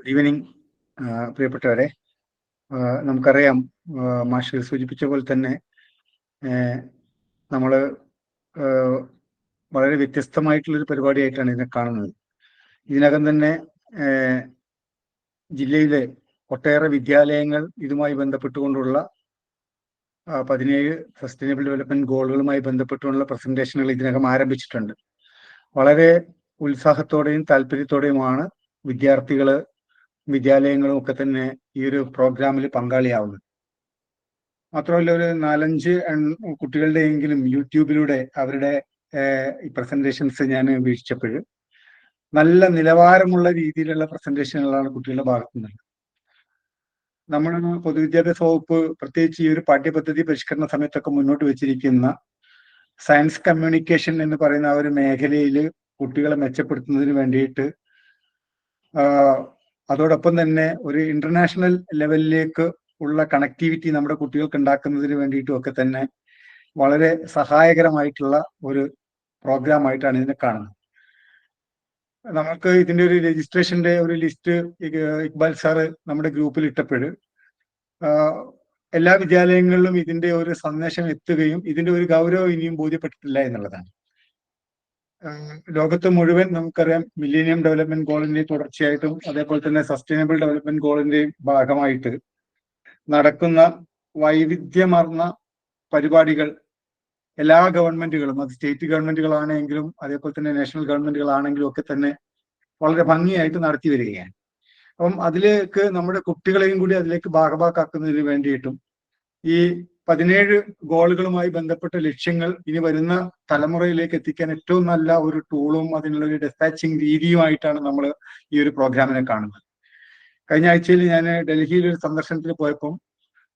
Good evening പ്രിയപ്പെട്ടവരെ. നമുക്കറിയാം മാഷിൽ സൂചിപ്പിച്ച പോലെ തന്നെ നമ്മൾ വളരെ വ്യത്യസ്തമായിട്ടുള്ളൊരു പരിപാടിയായിട്ടാണ് ഇതിനെ കാണുന്നത്. ഇതിനകം തന്നെ ജില്ലയിലെ ഒട്ടേറെ വിദ്യാലയങ്ങൾ ഇതുമായി ബന്ധപ്പെട്ടുകൊണ്ടുള്ള പതിനേഴ് സസ്റ്റൈനബിൾ ഡെവലപ്മെന്റ് ഗോളുകളുമായി ബന്ധപ്പെട്ടുകൊണ്ടുള്ള പ്രസന്റേഷനുകൾ ഇതിനകം ആരംഭിച്ചിട്ടുണ്ട്. വളരെ ഉത്സാഹത്തോടെയും താല്പര്യത്തോടെയുമാണ് വിദ്യാർത്ഥികൾ വിദ്യാലയങ്ങളും ഒക്കെ തന്നെ ഈ ഒരു പ്രോഗ്രാമിൽ പങ്കാളിയാവുന്നത് മാത്രമല്ല ഒരു നാലഞ്ച് കുട്ടികളുടെയെങ്കിലും യൂട്യൂബിലൂടെ അവരുടെ പ്രസന്റേഷൻസ് ഞാൻ വീക്ഷിച്ചപ്പോൾ നല്ല നിലവാരമുള്ള രീതിയിലുള്ള പ്രസന്റേഷനുകളാണ് കുട്ടികളുടെ ഭാഗത്തു നിന്നുള്ളത് നമ്മൾ പൊതുവിദ്യാഭ്യാസ വകുപ്പ് പ്രത്യേകിച്ച് ഈ ഒരു പാഠ്യപദ്ധതി പരിഷ്കരണ സമയത്തൊക്കെ മുന്നോട്ട് വെച്ചിരിക്കുന്ന സയൻസ് കമ്മ്യൂണിക്കേഷൻ എന്ന് പറയുന്ന ആ ഒരു മേഖലയിൽ കുട്ടികളെ മെച്ചപ്പെടുത്തുന്നതിന് വേണ്ടിയിട്ട് അതോടൊപ്പം തന്നെ ഒരു ഇന്റർനാഷണൽ ലെവലിലേക്ക് ഉള്ള കണക്ടിവിറ്റി നമ്മുടെ കുട്ടികൾക്ക് ഉണ്ടാക്കുന്നതിന് വേണ്ടിയിട്ടും ഒക്കെ തന്നെ വളരെ സഹായകരമായിട്ടുള്ള ഒരു പ്രോഗ്രാം ആയിട്ടാണ് ഇതിനെ കാണുന്നത്. നമുക്ക് ഇതിന്റെ ഒരു രജിസ്ട്രേഷന്റെ ഒരു ലിസ്റ്റ് ഇക്ബാൽ സാറ് നമ്മുടെ ഗ്രൂപ്പിൽ ഇട്ടപ്പോൾ എല്ലാ വിദ്യാലയങ്ങളിലും ഇതിന്റെ ഒരു സന്ദേശം എത്തുകയും ഇതിന്റെ ഒരു ഗൗരവം ഇനിയും ബോധ്യപ്പെട്ടിട്ടില്ല എന്നുള്ളതാണ്. ലോകത്ത് മുഴുവൻ നമുക്കറിയാം മില്ലേനിയം ഡെവലപ്മെന്റ് ഗോളിന്റെ തുടർച്ചയായിട്ടും അതേപോലെ തന്നെ സസ്റ്റൈനബിൾ ഡെവലപ്മെന്റ് ഗോളിന്റെയും ഭാഗമായിട്ട് നടക്കുന്ന വൈവിധ്യമാർന്ന പരിപാടികൾ എല്ലാ ഗവൺമെന്റുകളും അത് സ്റ്റേറ്റ് ഗവൺമെന്റുകളാണെങ്കിലും അതേപോലെ തന്നെ നാഷണൽ ഗവൺമെന്റുകളാണെങ്കിലും ഒക്കെ തന്നെ വളരെ ഭംഗിയായിട്ട് നടത്തി വരികയാണ്. അപ്പം അതിലേക്ക് നമ്മുടെ കുട്ടികളെയും കൂടി അതിലേക്ക് ഭാഗഭാക്കാക്കുന്നതിന് വേണ്ടിയിട്ടും ഈ പതിനേഴ് ഗോളുകളുമായി ബന്ധപ്പെട്ട ലക്ഷ്യങ്ങൾ ഇനി വരുന്ന തലമുറയിലേക്ക് എത്തിക്കാൻ ഏറ്റവും നല്ല ഒരു ടൂളും അതിനുള്ള ഒരു ഡിസ്പാച്ചിങ് രീതിയുമായിട്ടാണ് നമ്മൾ ഈ ഒരു പ്രോഗ്രാമിനെ കാണുന്നത്. കഴിഞ്ഞ ആഴ്ചയിൽ ഞാൻ ഡൽഹിയിൽ ഒരു സന്ദർശനത്തിൽ പോയപ്പം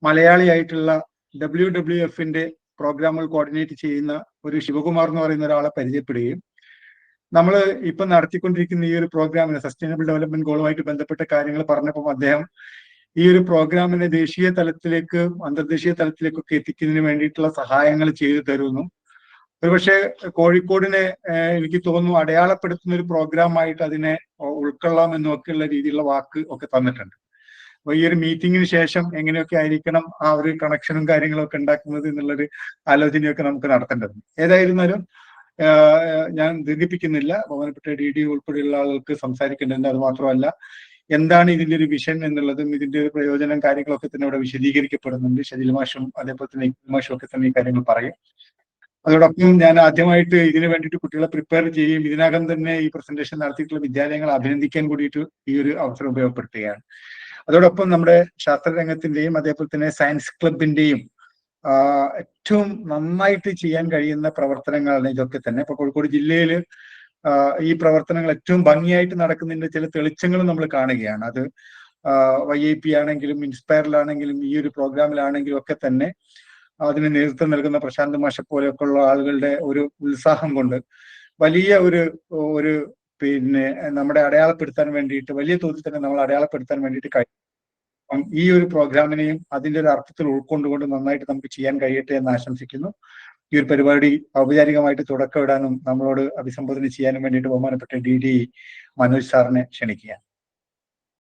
മലയാളിയായിട്ടുള്ള ഡബ്ല്യു ഡബ്ല്യു എഫിന്റെ പ്രോഗ്രാമുകൾ കോർഡിനേറ്റ് ചെയ്യുന്ന ഒരു ശിവകുമാർ എന്ന് പറയുന്ന ഒരാളെ പരിചയപ്പെടുകയും നമ്മൾ ഇപ്പം നടത്തിക്കൊണ്ടിരിക്കുന്ന ഈ ഒരു പ്രോഗ്രാമിന് സസ്റ്റൈനബിൾ ഡെവലപ്മെന്റ് ഗോളുമായിട്ട് ബന്ധപ്പെട്ട കാര്യങ്ങൾ പറഞ്ഞപ്പോൾ അദ്ദേഹം ഈ ഒരു പ്രോഗ്രാമിനെ ദേശീയ തലത്തിലേക്ക് അന്തർദേശീയ തലത്തിലേക്കൊക്കെ എത്തിക്കുന്നതിന് വേണ്ടിയിട്ടുള്ള സഹായങ്ങൾ ചെയ്തു തരുന്നു. ഒരുപക്ഷെ കോഴിക്കോടിനെ എനിക്ക് തോന്നുന്നു അടയാളപ്പെടുത്തുന്ന ഒരു പ്രോഗ്രാമായിട്ട് അതിനെ ഉൾക്കൊള്ളാം എന്നൊക്കെയുള്ള രീതിയിലുള്ള വാക്ക് ഒക്കെ തന്നിട്ടുണ്ട്. അപ്പൊ ഈ ഒരു മീറ്റിംഗിന് ശേഷം എങ്ങനെയൊക്കെ ആയിരിക്കണം ആ ഒരു കണക്ഷനും കാര്യങ്ങളും ഒക്കെ ഉണ്ടാക്കുന്നത് എന്നുള്ളൊരു ആലോചനയൊക്കെ നമുക്ക് നടത്തേണ്ടത് ഏതായിരുന്നാലും ഞാൻ ദീർഘിപ്പിക്കുന്നില്ല. ബഹുമാനപ്പെട്ട ഡി ഡി ഉൾപ്പെടെയുള്ള ആളുകൾക്ക് സംസാരിക്കേണ്ടതുണ്ട്. അത് മാത്രമല്ല എന്താണ് ഇതിന്റെ ഒരു വിഷൻ എന്നുള്ളതും ഇതിന്റെ ഒരു പ്രയോജനം കാര്യങ്ങളൊക്കെ തന്നെ ഇവിടെ വിശദീകരിക്കപ്പെടുന്നുണ്ട്. ഷജിൽ മാഷും അതേപോലെ തന്നെ മാഷും ഒക്കെ തന്നെ ഈ കാര്യങ്ങൾ പറയും. അതോടൊപ്പം ഞാൻ ആദ്യമായിട്ട് ഇതിനു വേണ്ടിയിട്ട് കുട്ടികളെ പ്രിപ്പയർ ചെയ്യുകയും ഇതിനകം തന്നെ ഈ പ്രസന്റേഷൻ നടത്തിയിട്ടുള്ള വിദ്യാലയങ്ങളെ അഭിനന്ദിക്കാൻ കൂടിയിട്ട് ഈ ഒരു അവസരം ഉപയോഗപ്പെടുത്തുകയാണ്. അതോടൊപ്പം നമ്മുടെ ശാസ്ത്രരംഗത്തിന്റെയും അതേപോലെ തന്നെ സയൻസ് ക്ലബിന്റെയും ഏറ്റവും നന്നായിട്ട് ചെയ്യാൻ കഴിയുന്ന പ്രവർത്തനങ്ങളാണ് ഇതൊക്കെ തന്നെ. ഇപ്പൊ കോഴിക്കോട് ജില്ലയിൽ ഈ പ്രവർത്തനങ്ങൾ ഏറ്റവും ഭംഗിയായിട്ട് നടക്കുന്നതിന്റെ ചില തെളിച്ചങ്ങൾ നമ്മൾ കാണുകയാണ്. അത് വൈ ഐ പി ആണെങ്കിലും ഇൻസ്പയറിലാണെങ്കിലും ഈ ഒരു പ്രോഗ്രാമിലാണെങ്കിലും ഒക്കെ തന്നെ അതിന് നേതൃത്വം നൽകുന്ന പ്രശാന്ത് മാഷ പോലെയൊക്കെ ഉള്ള ആളുകളുടെ ഒരു ഉത്സാഹം കൊണ്ട് വലിയ ഒരു ഒരു പിന്നെ നമ്മുടെ അടയാളപ്പെടുത്താൻ വേണ്ടിയിട്ട് വലിയ തോതിൽ തന്നെ നമ്മൾ അടയാളപ്പെടുത്താൻ വേണ്ടിയിട്ട് കഴിയും ഈ ഒരു പ്രോഗ്രാമിനെയും അതിന്റെ ഒരു അർത്ഥത്തിൽ ഉൾക്കൊണ്ടുകൊണ്ട് നന്നായിട്ട് നമുക്ക് ചെയ്യാൻ കഴിയട്ടെ എന്ന് ആശംസിക്കുന്നു. ഈ ഒരു പരിപാടി ഔപചാരികമായിട്ട് തുടക്കമിടാനും നമ്മളോട് അഭിസംബോധന ചെയ്യാനും വേണ്ടിയിട്ട് ബഹുമാനപ്പെട്ട ഡി ഡി മനോജ് സാറിനെ ക്ഷണിക്കുക